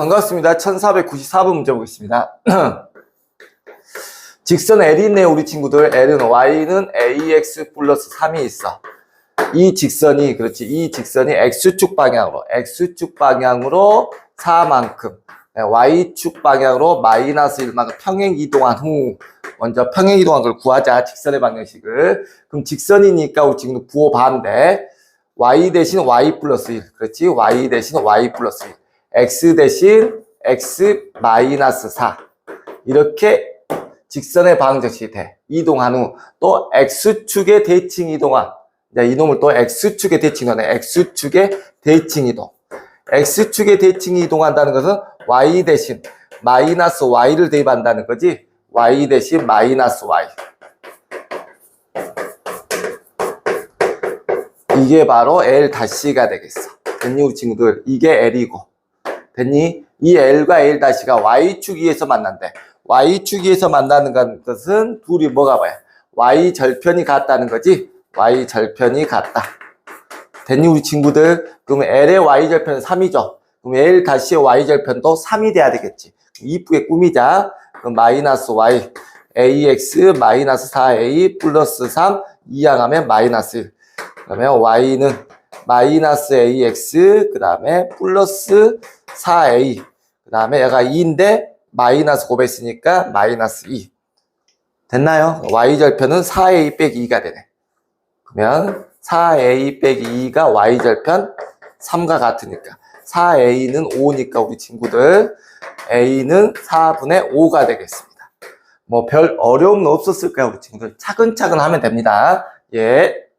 반갑습니다. 1494번 문제 보겠습니다. 직선 L이 있네요, 우리 친구들. L은 Y는 AX 플러스 3이 있어. 이 직선이, 그렇지. 이 직선이 X축 방향으로, X축 방향으로 4만큼, Y축 방향으로 마이너스 1만큼 평행 이동한 후, 먼저 평행 이동한 걸 구하자. 직선의 방정식을. 그럼 직선이니까 우리 친구는 부호 반대. Y 대신 Y 플러스 1. 그렇지. Y 대신 Y 플러스 1. X 대신 X 마이너스 4. 이렇게 직선의 방정식이 돼. 이동한 후 또 X축의 대칭 이동한. 자, 이놈을 또 X축의 대칭 이동하네. X축의 대칭 이동. X축의 대칭 이동한다는 것은 Y 대신 마이너스 Y를 대입한다는 거지. Y 대신 마이너스 Y. 이게 바로 L 다시가 되겠어. 우리 친구들? 이게 L이고. 됐니? 이 L과 L 다시가 Y축위에서 만난대. Y축위에서 만나는 것은 둘이 뭐가 봐요? Y 절편이 같다는 거지? Y 절편이 같다. 됐니, 우리 친구들? 그럼 L의 Y 절편은 3이죠? 그럼 L 다시의 Y 절편도 3이 돼야 되겠지. 이쁘게 꾸미자. 그럼 마이너스 Y, AX 마이너스 4A 플러스 3 이항하면 마이너스 1. 그러면 y는 마이너스 ax 그 다음에 플러스 4a 그 다음에 얘가 2인데 마이너스 곱했으니까 마이너스 2 됐나요? y절편은 4a 빼기 2가 되네. 그러면 4a 빼기 2가 y절편 3과 같으니까 4a는 5니까 우리 친구들 a는 4분의 5가 되겠습니다. 뭐 별 어려움은 없었을 까요 우리 친구들. 차근차근 하면 됩니다. 예.